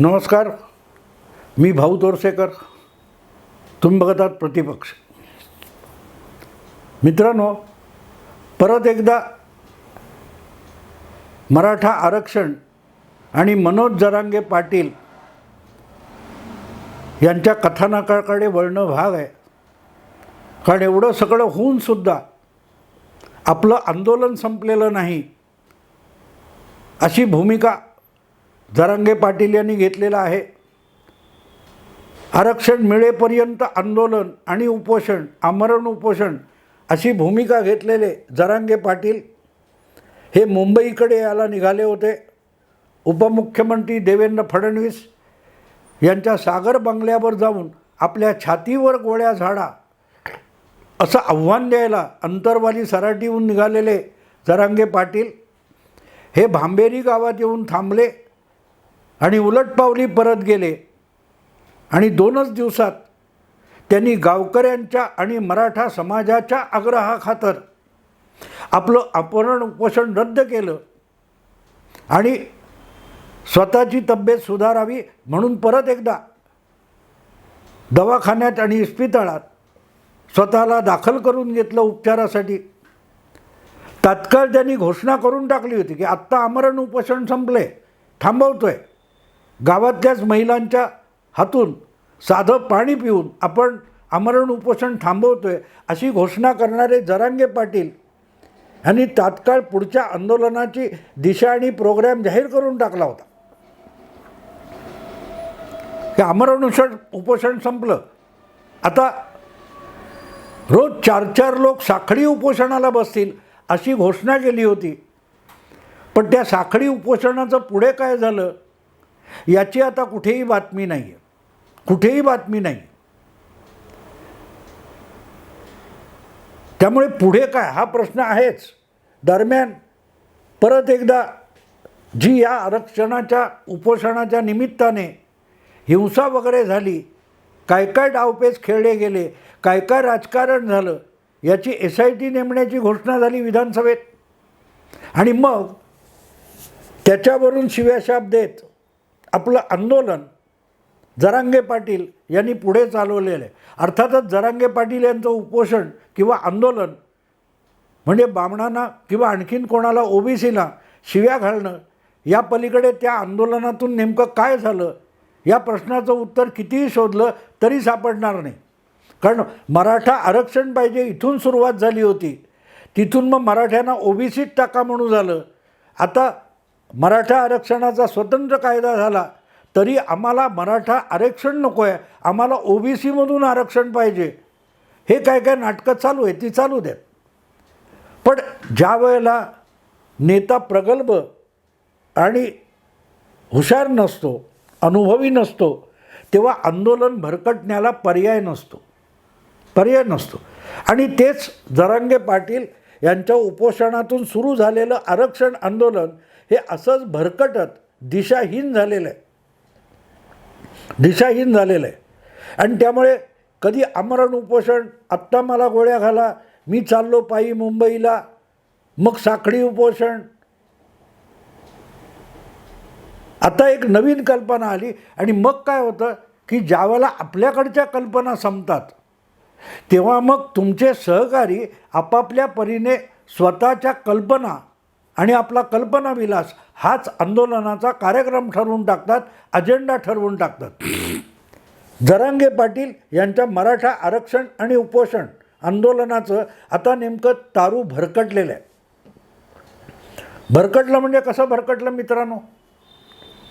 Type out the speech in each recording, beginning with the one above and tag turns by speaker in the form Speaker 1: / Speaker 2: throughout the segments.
Speaker 1: नमस्कार. मी भाऊ तोरसेकर तुम्ही बघतात प्रतिपक्ष. मित्रांनो परत एकदा मराठा आरक्षण आणि मनोज जरांगे पाटील यांच्या कथानकाकडे वळणं भाग आहे. कारण एवढं सगळं होऊनसुद्धा आपलं आंदोलन संपलेलं नाही अशी भूमिका जरांगे पाटील यांनी घेतलेला आहे. आरक्षण मिळेपर्यंत आंदोलन आणि उपोषण आमरण उपोषण अशी भूमिका घेतलेले जरांगे पाटील हे मुंबईकडे यायला निघाले होते. उपमुख्यमंत्री देवेंद्र फडणवीस यांच्या सागर बंगल्यावर जाऊन आपल्या छातीवर गोळ्या झाडा असं आव्हान द्यायला अंतरवाली सराटीहून निघालेले जरांगे पाटील हे भांबेरी गावात येऊन थांबले. आणि उलटपावली परत गेले. आणि दोनच दिवसात त्यांनी गावकऱ्यांच्या आणि मराठा समाजाच्या आग्रहाखातर आपलं अपहरण उपोषण रद्द केलं आणि स्वतःची तब्येत सुधारावी म्हणून परत एकदा दवाखान्यात आणि इस्पितळात स्वतःला दाखल करून घेतलं उपचारासाठी. तात्काळ त्यांनी घोषणा करून टाकली होती की आत्ता आमरण उपोषण संपले थांबवतोय. गावातल्याच महिलांच्या हातून साधं पाणी पिऊन आपण आमरण उपोषण थांबवतो आहे अशी घोषणा करणारे जरांगे पाटील यांनी तात्काळ पुढच्या आंदोलनाची दिशा आणि प्रोग्रॅम जाहीर करून टाकला होता. हे आमरण उषण उपोषण संपलं. आता रोज चार चार लोक साखळी उपोषणाला बसतील अशी घोषणा केली होती. पण त्या साखळी उपोषणाचं पुढे काय झालं? याची आता कुठेही बातमी नाही आहे कुठेही बातमी नाही त्यामुळे पुढे काय? हा प्रश्न आहेच. दरम्यान परत एकदा जी या आरक्षणाच्या उपोषणाच्या निमित्ताने हिंसा वगैरे झाली काय काय डावपेच खेळले गेले काय काय राजकारण झालं याची एस आय टी नेमण्याची घोषणा झाली विधानसभेत. आणि मग त्याच्यावरून शिव्याशाप देत आपलं आंदोलन जरांगे पाटील यांनी पुढे चालवलेलं आहे. अर्थातच जरांगे पाटील यांचं उपोषण किंवा आंदोलन म्हणजे बामणांना किंवा आणखीन कोणाला ओबीसीला शिव्या घालणं या पलीकडे त्या आंदोलनातून नेमकं काय झालं या प्रश्नाचं उत्तर कितीही शोधलं तरी सापडणार नाही. कारण मराठा आरक्षण पाहिजे इथून सुरुवात झाली होती. तिथून मग मराठ्यांना ओबीसीत टाका म्हणून झालं. आता मराठा आरक्षणाचा स्वतंत्र कायदा झाला तरी आम्हाला मराठा आरक्षण नको आहे आम्हाला ओबीसीमधून आरक्षण पाहिजे. हे काय काय नाटकं चालू आहे ती चालू द्यात पण ज्या वेळेला नेता प्रगल्भ आणि हुशार नसतो अनुभवी नसतो तेव्हा आंदोलन भरकटण्याला पर्याय नसतो. पर्याय नसतो. आणि तेच जरांगे पाटील यांच्या उपोषणातून सुरू झालेलं आरक्षण आंदोलन हे असंच भरकटत दिशाहीन झालेलं आहे दिशाहीन झालेलं आहे आणि त्यामुळे कधी आमरण उपोषण आत्ता मला गोळ्या घाला मी चाललो पायी मुंबईला मग साखळी उपोषण. आता एक नवीन कल्पना आली आणि मग काय होतं की ज्यावेळेला आपल्याकडच्या कल्पना संपतात तेव्हा मग तुमचे सहकारी आपापल्या परीने स्वतःच्या कल्पना आणि आपला कल्पनाविलास हाच आंदोलनाचा कार्यक्रम ठरवून टाकतात अजेंडा ठरवून टाकतात. जरांगे पाटील यांच्या मराठा आरक्षण आणि उपोषण आंदोलनाचं आता नेमकं तारू भरकटलेलं आहे. भरकटलं म्हणजे कसं भरकटलं मित्रांनो?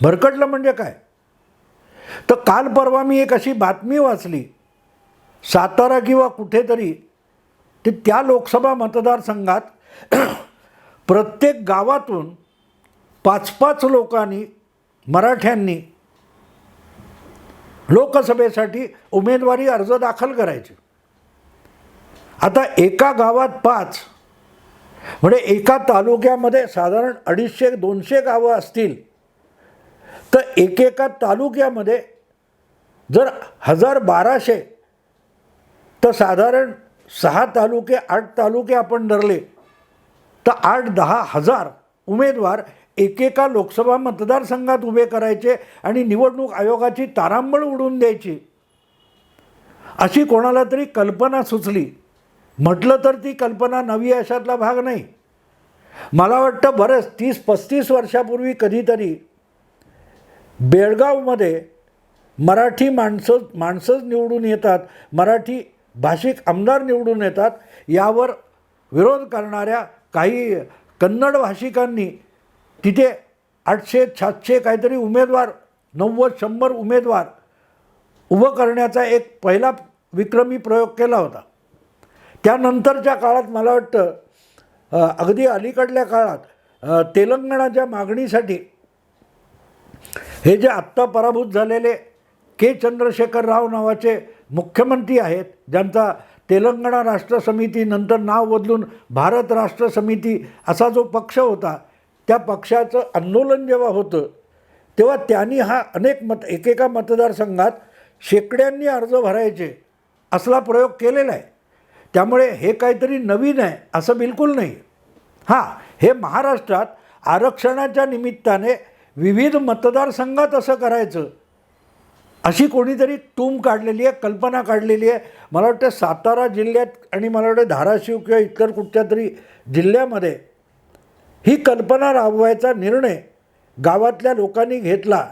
Speaker 1: भरकटलं म्हणजे काय? तर काल परवा मी एक अशी बातमी वाचली. सातारा किंवा कुठेतरी ते त्या लोकसभा मतदारसंघात प्रत्येक गावातून पाच पाच लोकांनी मराठ्यांनी लोकसभेसाठी उमेदवारी अर्ज दाखल करायचे. आता एका गावात पाच म्हणजे एका तालुक्यामध्ये साधारण अडीचशे दोनशे गावं असतील तर एकेका तालुक्यामध्ये जर हजार बाराशे तर साधारण सहा तालुके आठ तालुके आपण धरले तर आठ दहा हजार उमेदवार एकेका लोकसभा मतदारसंघात उभे करायचे आणि निवडणूक आयोगाची तारांबळ उडून द्यायची. अशी कोणाला तरी कल्पना सुचली. म्हटलं तर ती कल्पना नवी अशातला भाग नाही. मला वाटतं बरंच तीस पस्तीस वर्षापूर्वी कधीतरी बेळगावमध्ये मराठी माणसं माणसंच निवडून येतात. मराठी भाषिक आमदार निवडून येतात यावर विरोध करणाऱ्या काही कन्नड भाषिकांनी तिथे आठशे सातशे काहीतरी उमेदवार नव्वद शंभर उमेदवार उभं करण्याचा एक पहिला विक्रमी प्रयोग केला होता. त्यानंतरच्या काळात मला वाटतं अगदी अलीकडल्या काळात तेलंगणाच्या मागणीसाठी हे जे आत्ता पराभूत झालेले के चंद्रशेखर राव नावाचे मुख्यमंत्री आहेत ज्यांचा तेलंगणा राष्ट्र समिती नंतर नाव बदलून भारत राष्ट्र समिती असा जो पक्ष होता त्या पक्षाचं आंदोलन जेव्हा होतं तेव्हा त्यांनी हा अनेक मत एकेका मतदारसंघात शेकड्यांनी अर्ज भरायचे असला प्रयोग केलेला आहे. त्यामुळे हे काहीतरी नवीन आहे असं बिलकुल नाही. हां हे महाराष्ट्रात आरक्षणाच्या निमित्ताने विविध मतदारसंघात असं करायचं अशी कोणीतरी तूम काढलेली आहे कल्पना काढलेली आहे. मला वाटतं सातारा जिल्ह्यात आणि मला वाटतं धाराशिव किंवा इतर कुठच्या तरी जिल्ह्यामध्ये ही कल्पना राबवायचा निर्णय गावातल्या लोकांनी घेतला.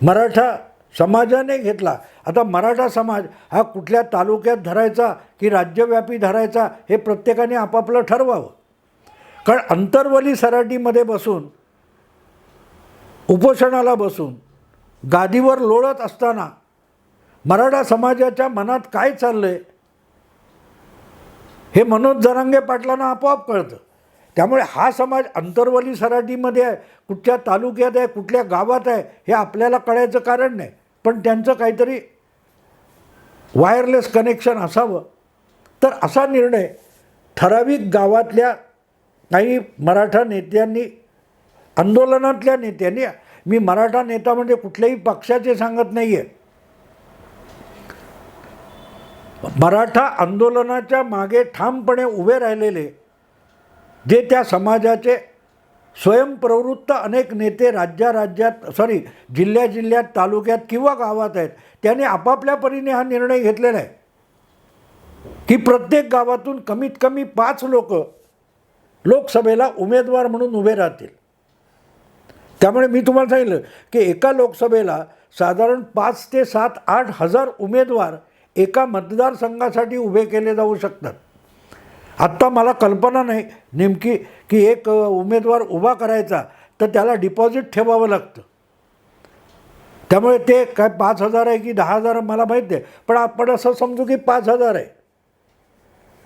Speaker 1: मराठा समाजाने घेतला. आता मराठा समाज हा कुठल्या तालुक्यात धरायचा की राज्यव्यापी धरायचा हे प्रत्येकाने आपापलं ठरवावं. कारण अंतर्वली सराटीमध्ये बसून उपोषणाला बसून गादीवर लोळत असताना मराठा समाजाच्या मनात काय चाललं आहे हे मनोज जरांगे पाटलांना आपोआप कळतं. त्यामुळे हा समाज अंतर्वली सराटीमध्ये आहे कुठच्या तालुक्यात आहे कुठल्या गावात आहे हे आपल्याला कळायचं कारण नाही. पण त्यांचं काहीतरी वायरलेस कनेक्शन असावं. तर असा निर्णय ठराविक गावातल्या काही मराठा नेत्यांनी आंदोलनातल्या नेत्यांनी मी मराठा नेता म्हणजे कुठल्याही पक्षाचे सांगत नाही आहे मराठा आंदोलनाच्या मागे ठामपणे उभे राहिलेले जे त्या समाजाचे स्वयंप्रवृत्त अनेक नेते राज्या राज्यात सॉरी जिल्ह्या जिल्ह्यात तालुक्यात किंवा गावात आहेत त्यांनी आपापल्या परीने हा निर्णय घेतलेला आहे. की प्रत्येक गावातून कमीत कमी पाच लोक लोकसभेला उमेदवार म्हणून उभे राहतील. त्यामुळे मी तुम्हाला सांगितलं की एका लोकसभेला साधारण पाच ते सात आठ हजार उमेदवार एका मतदारसंघासाठी उभे केले जाऊ शकतात. आत्ता मला कल्पना नाही नेमकी की एक उमेदवार उभा करायचा तर त्याला डिपॉझिट ठेवावं लागतं. त्यामुळे ते काय पाच हजार आहे की दहा हजार मला माहीत आहे पण आपण असं समजू की पाच हजार आहे.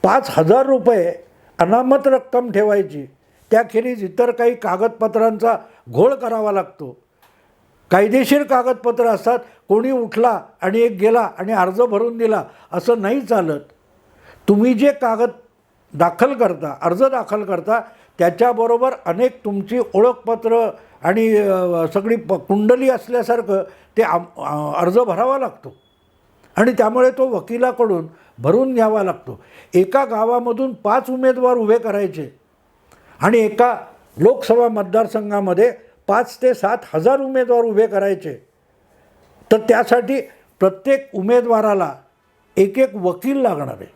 Speaker 1: पाच हजार रुपये अनामत रक्कम ठेवायची त्याखेरीज इतर काही कागदपत्रांचा घोळ करावा लागतो. कायदेशीर कागदपत्र असतात कोणी उठला आणि एक गेला आणि अर्ज भरून दिला असं नाही चालत. तुम्ही जे कागद दाखल करता अर्ज दाखल करता त्याच्याबरोबर अनेक तुमची ओळखपत्र आणि सगळी प कुंडली असल्यासारखं ते आम अर्ज भरावा लागतो. आणि त्यामुळे तो वकिलाकडून भरून घ्यावा लागतो. एका गावामधून पाच उमेदवार उभे करायचे आणि एका लोकसभा मतदारसंघामध्ये पाच ते सात हजार उमेदवार उभे करायचे. तर त्यासाठी प्रत्येक उमेदवाराला एक एक वकील लागणार. आहे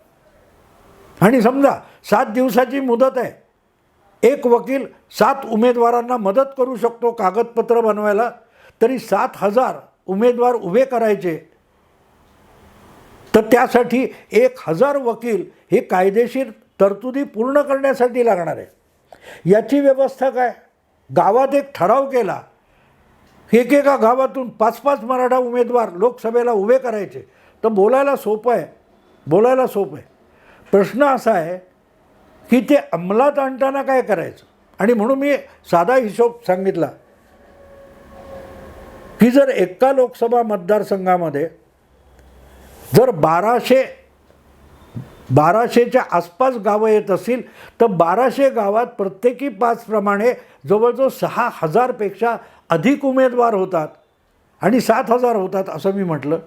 Speaker 1: आणि समजा सात दिवसाची मुदत आहे. एक वकील सात उमेदवारांना मदत करू शकतो कागदपत्र बनवायला तरी सात हजार उमेदवार उभे करायचे. तर त्यासाठी एक हजार वकील हे कायदेशीर तरतुदी पूर्ण करण्यासाठी लागणार. आहे याची व्यवस्था काय? गावात एक ठराव केला एकेका गावातून पाच पाच मराठा उमेदवार लोकसभेला उभे करायचे. तर बोलायला सोपं आहे बोलायला सोपं आहे. प्रश्न असा आहे की ते अंमलात आणताना काय करायचं? आणि म्हणून मी साधा हिशोब सांगितला की जर एका लोकसभा मतदारसंघामध्ये जर बाराशे बाराशेच्या आसपास गावं येत असतील तर बाराशे गावात प्रत्येकी पाचप्रमाणे जवळजवळ सहा हजारपेक्षा अधिक उमेदवार होतात आणि सात हजार होतात असं मी म्हटलं.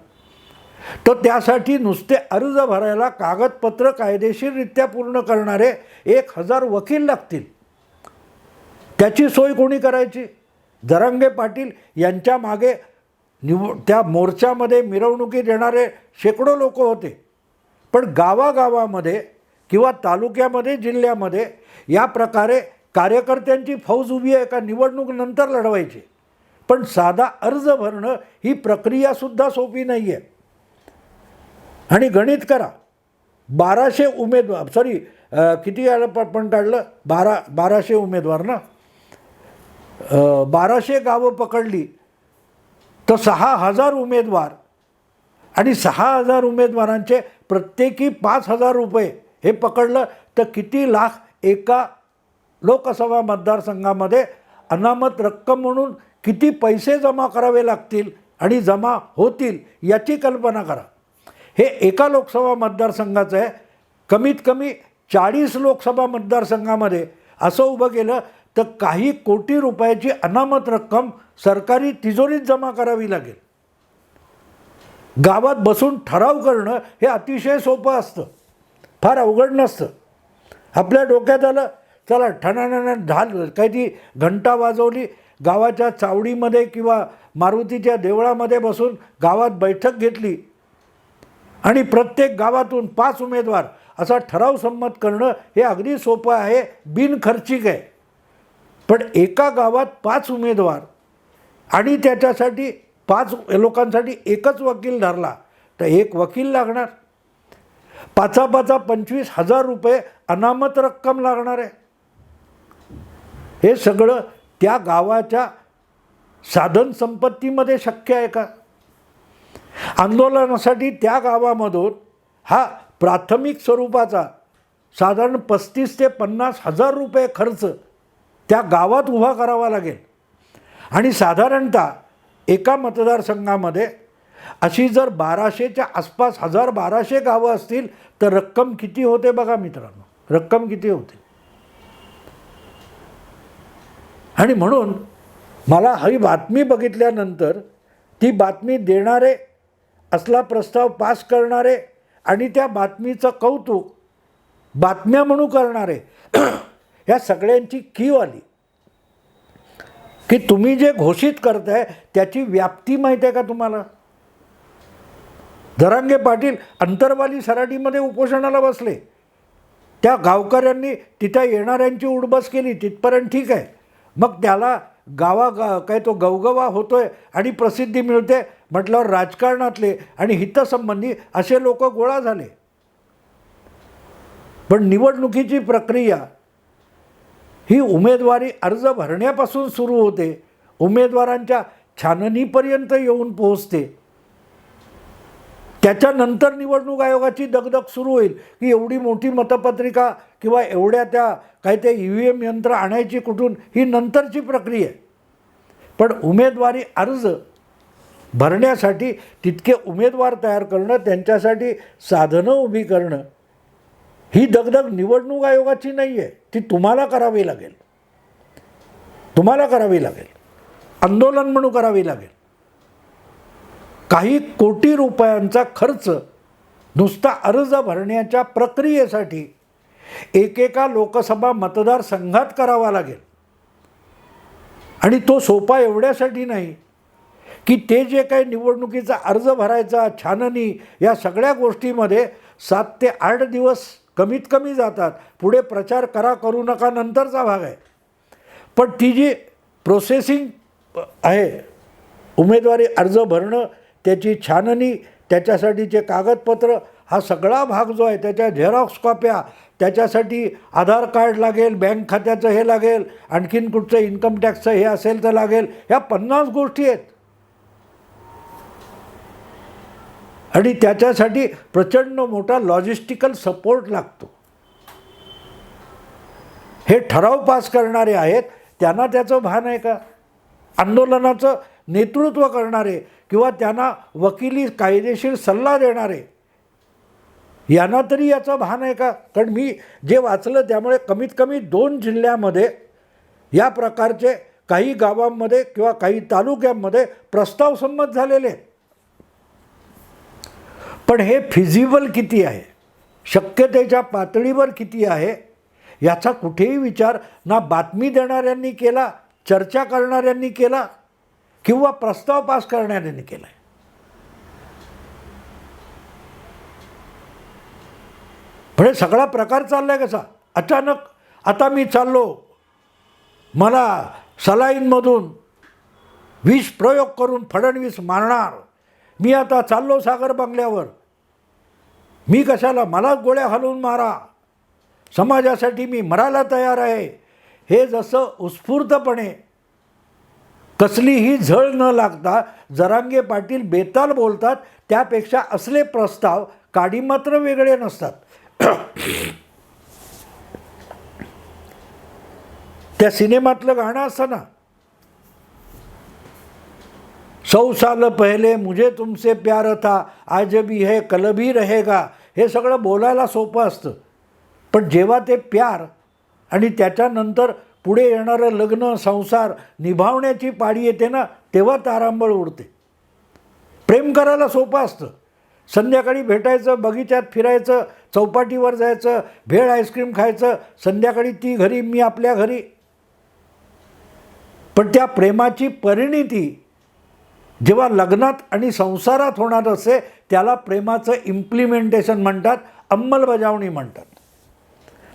Speaker 1: तर त्यासाठी नुसते अर्ज भरायला कागदपत्र कायदेशीररित्या पूर्ण करणारे एक हजार वकील लागतील. त्याची सोय कोणी करायची? दरंगे पाटील यांच्या मागे निव त्या मोर्चामध्ये मिरवणुकी देणारे शेकडो लोक होते. पण गावागावामध्ये किंवा तालुक्यामध्ये जिल्ह्यामध्ये या प्रकारे कार्यकर्त्यांची फौज उभी आहे का निवडणूक नंतर लढवायची. पण साधा अर्ज भरणं ही प्रक्रियासुद्धा सोपी नाही आहे आणि गणित करा. बाराशे उमेदवार सॉरी किती पण काढलं? बारा बाराशे उमेदवार ना? बाराशे गावं पकडली तर सहा हजार उमेदवार आणि सहा हजार उमेदवारांचे प्रत्येकी पाच हजार रुपये हे पकडलं तर किती लाख एका लोकसभा मतदारसंघामध्ये अनामत रक्कम म्हणून किती पैसे जमा करावे लागतील आणि जमा होतील याची कल्पना करा. हे एका लोकसभा मतदारसंघाचं आहे. कमीत कमी चाळीस लोकसभा मतदारसंघामध्ये असं उभं केलं तर काही कोटी रुपयाची अनामत रक्कम सरकारी तिजोरीत जमा करावी लागेल. गावात बसून ठराव करणं हे अतिशय सोपं असतं. फार अवघड नसतं. आपल्या डोक्यात आलं चला ठणाणण झाल. काही ती घंटा वाजवली गावाच्या चावडीमध्ये किंवा मारुतीच्या देवळामध्ये बसून गावात बैठक घेतली. आणि प्रत्येक गावातून पाच उमेदवार असा ठराव संमत करणं हे अगदी सोपं आहे बिनखर्चिक आहे. पण एका गावात पाच उमेदवार आणि त्याच्यासाठी पाच लोकांसाठी एकच वकील धरला तर एक वकील लागणार. पाचा पाचा पंचवीस हजार रुपये अनामत रक्कम लागणार आहे. हे सगळं त्या गावाच्या साधन संपत्तीमध्ये शक्य आहे का? आंदोलनासाठी त्या गावामधून हा प्राथमिक स्वरूपाचा साधारण पस्तीस ते पन्नास हजार रुपये खर्च त्या गावात उभा करावा लागेल. आणि साधारणतः एका मतदारसंघामध्ये अशी जर बाराशेच्या आसपास हजार बाराशे गावं असतील तर रक्कम किती होते बघा मित्रांनो? रक्कम किती होते? आणि म्हणून मला ही बातमी बघितल्यानंतर ती बातमी देणारे असला प्रस्ताव पास करणारे आणि त्या बातमीचं कौतुक बातम्या म्हणून करणारे ह्या सगळ्यांची कीव आली की तुम्ही जे घोषित करताय त्याची व्याप्ती माहीत आहे का तुम्हाला? धरांगे पाटील अंतरवाली सराटीमध्ये उपोषणाला बसले. त्या गावकऱ्यांनी तिथं येणाऱ्यांची उडबस केली तिथपर्यंत ठीक आहे. मग त्याला गावा गा काय तो गवगवा होतोय आणि प्रसिद्धी मिळते म्हटल्यावर राजकारणातले आणि हितसंबंधी असे लोक गोळा झाले. पण निवडणुकीची प्रक्रिया ही उमेदवारी अर्ज भरण्यापासून सुरू होते. उमेदवारांच्या छाननीपर्यंत येऊन पोहोचते. त्याच्यानंतर निवडणूक आयोगाची दगदग सुरू होईल की एवढी मोठी मतपत्रिका किंवा एवढ्या त्या काय ते ई व्ही एम यंत्र आणायची कुठून ही नंतरची प्रक्रिया आहे. पण उमेदवारी अर्ज भरण्यासाठी तितके उमेदवार तयार करणं त्यांच्यासाठी साधनं उभी करणं ही दगदग निवडणूक आयोगाची नाही आहे ती तुम्हाला करावी लागेल. तुम्हाला करावी लागेल. आंदोलन म्हणून करावी लागेल. काही कोटी रुपयांचा खर्च नुसता अर्ज भरण्याच्या प्रक्रियेसाठी एकेका लोकसभा मतदारसंघात करावा लागेल. आणि तो सोपा एवढ्यासाठी नाही की ते जे काही निवडणुकीचा अर्ज भरायचा छाननी या सगळ्या गोष्टीमध्ये सात ते आठ दिवस कमीत कमी जातात. पुढे प्रचार करा करू नका नंतरचा भाग आहे. पण ती जी प्रोसेसिंग आहे उमेदवारी अर्ज भरणं त्याची छाननी त्याच्यासाठीचे कागदपत्र हा सगळा भाग जो आहे त्याच्या झेरॉक्स कॉप्या त्याच्यासाठी आधार कार्ड लागेल बँक खात्याचं हे लागेल आणखीन कुठचं इन्कम टॅक्सचं हे असेल तर लागेल ह्या पन्नास गोष्टी आहेत. आणि त्याच्यासाठी प्रचंड मोठा लॉजिस्टिकल सपोर्ट लागतो. हे ठराव पास करणारे आहेत त्यांना त्याचं भान आहे का? आंदोलनाचं नेतृत्व करणारे किंवा त्यांना वकिली कायदेशीर सल्ला देणारे यांना तरी याचं भान आहे का? कारण मी जे वाचलं त्यामुळे कमीत कमी दोन जिल्ह्यामध्ये या प्रकारचे काही गावांमध्ये किंवा काही तालुक्यांमध्ये प्रस्ताव संमत झालेले आहेत. पण हे फिजिबल किती आहे? शक्यतेच्या पातळीवर किती आहे? याचा कुठेही विचार ना बातमी देणाऱ्यांनी केला चर्चा करणाऱ्यांनी केला किंवा प्रस्ताव पास करणाऱ्यांनी केला म्हणजे सगळा प्रकार चाललाय कसा? अचानक आता मी चाललो. मला सलाईनमधून विष प्रयोग करून फडणवीस मारणार. मी आता चाललो सागर बंगल्यावर. मी कशाला? मला गोळ्या घालून मारा. समाजासाठी मी मरायला तयार आहे. हे जसं उत्स्फूर्तपणे कसलीही झळ न लागता जरांगे पाटील बेताल बोलतात त्यापेक्षा असले प्रस्ताव काडी मात्र वेगळे नसतात. त्या सिनेमातलं गाणं असताना सौ साल पहिले मुझे तुमसे प्यार था आज भी हे कल भी रहेगा। हे सगळं बोलायला सोपं असतं. पण जेव्हा ते प्यार आणि त्याच्यानंतर पुढे येणारं लग्न संसार निभावण्याची पाळी येते ना तेव्हा तारांबळ उडते. प्रेम करायला सोपं असतं. संध्याकाळी भेटायचं बगीच्यात फिरायचं चौपाटीवर जायचं भेळ आईस्क्रीम खायचं संध्याकाळी ती घरी मी आपल्या घरी. पण त्या प्रेमाची परिणिती जेव्हा लग्नात आणि संसारात होणार असे त्याला प्रेमाचं इम्प्लिमेंटेशन म्हणतात अंमलबजावणी म्हणतात.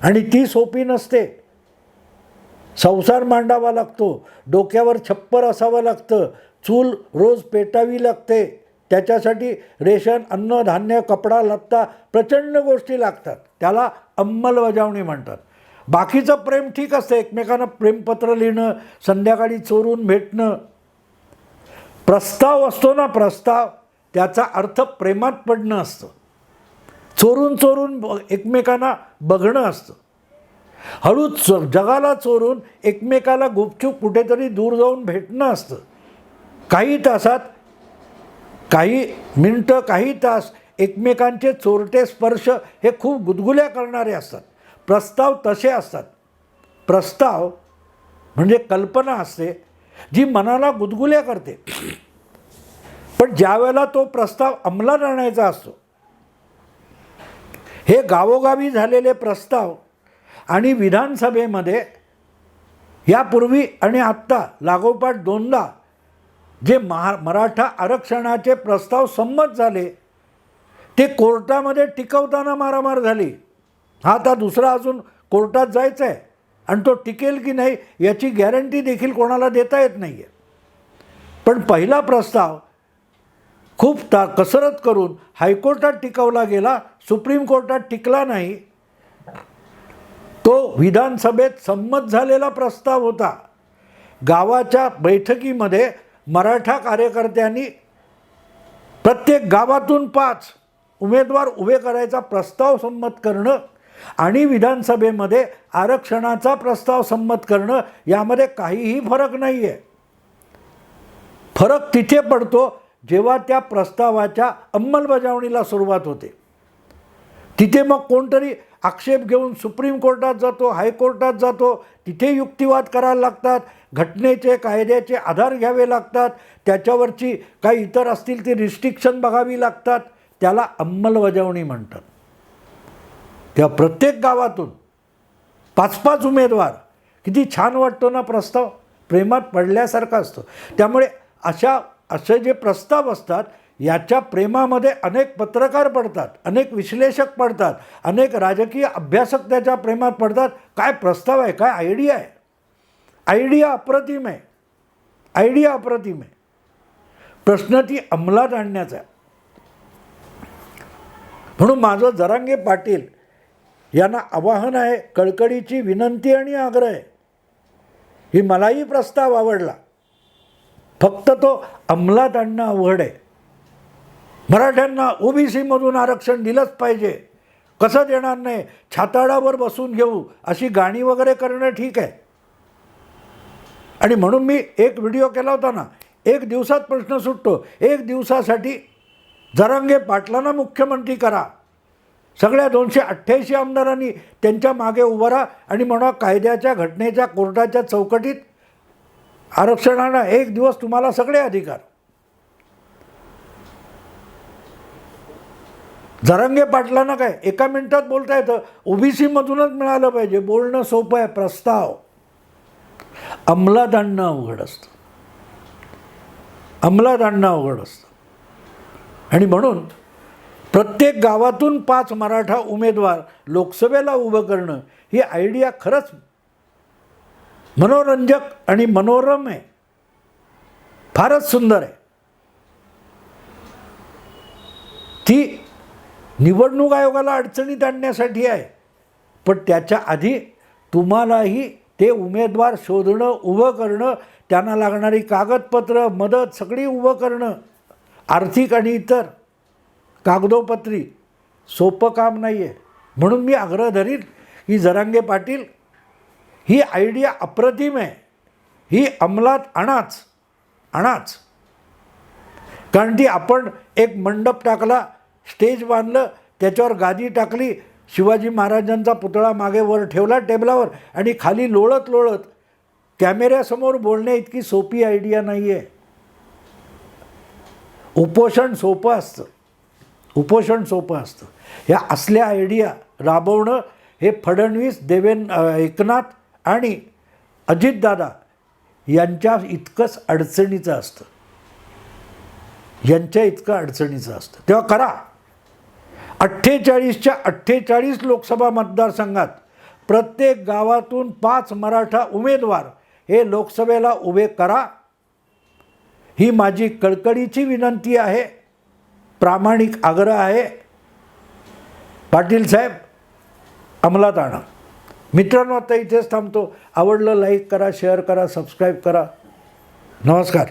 Speaker 1: आणि ती सोपी नसते. संसार मांडावा लागतो. डोक्यावर छप्पर असावं लागतं. चूल रोज पेटावी लागते. त्याच्यासाठी रेशन अन्न धान्य कपडा लत्ता प्रचंड गोष्टी लागतात. त्याला अंमलबजावणी म्हणतात. बाकीचं प्रेम ठीक असतं. एकमेकांना प्रेमपत्र लिहिणं संध्याकाळी चोरून भेटणं. प्रस्ताव असतो ना प्रस्ताव त्याचा अर्थ प्रेमात पडणं असतं. चोरून चोरून ब एकमेकांना बघणं असतं. हळूच चो जगाला चोरून एकमेकाला गुपचूप कुठेतरी दूर जाऊन भेटणं असतं. काही तासात काही मिनटं काही तास एकमेकांचे चोरटे स्पर्श हे खूप गुदगुल्या करणारे असतात. प्रस्ताव तसे असतात. प्रस्ताव म्हणजे कल्पना असते जी मनाला गुदगुल्या करते. पण ज्यावेळेला तो प्रस्ताव अंमलात आणायचा असतो हे गावोगावी झालेले प्रस्ताव आणि विधानसभेमध्ये यापूर्वी आणि आत्ता लागोपाठ दोनदा जे महा मराठा आरक्षणाचे प्रस्ताव संमत झाले ते कोर्टामध्ये टिकवताना मारामार झाली. हा आता दुसरा अजून कोर्टात जायचा आहे आणि तो टिकेल की नाही याची गॅरंटी देखील कोणाला देता येत नाही आहे पण पहिला प्रस्ताव खूप ता कसरत करून हायकोर्टात टिकवला गेला सुप्रीम कोर्टात टिकला नाही तो विधानसभेत संमत झालेला प्रस्ताव होता. गावाच्या बैठकीमध्ये मराठा कार्यकर्त्यांनी प्रत्येक गावातून पाच उमेदवार उभे करायचा प्रस्ताव संमत करणं आणि विधानसभेमध्ये आरक्षणाचा प्रस्ताव संमत करणं यामध्ये काहीही फरक नाही आहे फरक तिथे पडतो जेव्हा त्या प्रस्तावाच्या अंमलबजावणीला सुरुवात होते. तिथे मग कोणतरी आक्षेप घेऊन सुप्रीम कोर्टात जातो हायकोर्टात जातो तिथे युक्तिवाद करायला लागतात घटनेचे कायद्याचे आधार घ्यावे लागतात त्याच्यावरची काही इतर असतील ती रिस्ट्रिक्शन बघावी लागतात त्याला अंमलबजावणी म्हणतात. तेव्हा प्रत्येक गावातून पाच पाच उमेदवार किती छान वाटतो ना प्रस्ताव प्रेमात पडल्यासारखा असतो. त्यामुळे अशा असे जे प्रस्ताव असतात याच्या प्रेमामध्ये अनेक पत्रकार पडतात अनेक विश्लेषक पडतात अनेक राजकीय अभ्यासक त्याच्या प्रेमात पडतात. काय प्रस्ताव आहे? काय आयडिया आहे? आयडिया अप्रतिम आहे. आयडिया अप्रतिम आहे. प्रश्न ती अंमलात आणण्याचा म्हणून माझं जरांगे पाटील यांना आवाहन आहे कळकळीची विनंती आणि आग्रह आहे. ही मलाही प्रस्ताव आवडला. फक्त तो अंमलात आणणं अवघड आहे. मराठ्यांना ओबीसीमधून आरक्षण दिलंच पाहिजे. कसं देणार नाही? छाताडावर बसून घेऊ अशी गाणी वगैरे करणं ठीक आहे. आणि म्हणून मी एक व्हिडिओ केला होता ना एक दिवसात प्रश्न सुटतो. एक दिवसासाठी जरांगे पाटलांना मुख्यमंत्री करा. सगळ्या दोनशे अठ्ठ्याऐंशी आमदारांनी त्यांच्या मागे उभं राहा आणि म्हणा कायद्याच्या घटनेच्या कोर्टाच्या चौकटीत आरक्षणाला एक दिवस तुम्हाला सगळे अधिकार. जरंगे पाटलांना काय एका मिनिटात बोलता येतं? ओबीसीमधूनच मिळालं पाहिजे. बोलणं सोपं आहे प्रस्ताव. अंमलात आणणं अवघड असतं. अंमलात आणणं अवघड असतं. आणि म्हणून प्रत्येक गावातून पाच मराठा उमेदवार लोकसभेला उभं करणं ही आयडिया खरंच मनोरंजक आणि मनोरम आहे. फारच सुंदर आहे. ती निवडणूक आयोगाला अडचणीत आणण्यासाठी आहे. पण त्याच्या आधी तुम्हालाही ते उमेदवार शोधणं उभं करणं त्यांना लागणारी कागदपत्र मदत सगळी उभं करणं आर्थिक आणि इतर कागदोपत्री सोपं काम नाही आहे म्हणून मी आग्रह धरील की जरांगे पाटील ही आयडिया अप्रतिम आहे. ही अंमलात आणाच आणाच. कारण ती आपण एक मंडप टाकला स्टेज बांधलं त्याच्यावर गादी टाकली शिवाजी महाराजांचा पुतळा मागे वर ठेवला टेबलावर आणि खाली लोळत लोळत कॅमेऱ्यासमोर बोलणे इतकी सोपी आयडिया नाही आहे उपोषण सोपं असतं. उपोषण सोपं असतं. ह्या असल्या आयडिया राबवणं हे फडणवीस देवेन एकनाथ आणि अजितदादा यांच्या इतकंच अडचणीचं असतं. यांच्या इतकं अडचणीचं असतं. तेव्हा करा. अठ्ठेचाळीसच्या अठ्ठेचाळीस लोकसभा मतदारसंघात प्रत्येक गावातून पाच मराठा उमेदवार हे लोकसभेला उभे करा. ही माझी कळकळीची विनंती आहे. प्रामाणिक आग्रह आहे. पाटील साहेब अंमलात आणा. मित्रांनो आता इथेच थांबतो. आवडलं लाईक करा शेअर करा सबस्क्राईब करा. नमस्कार.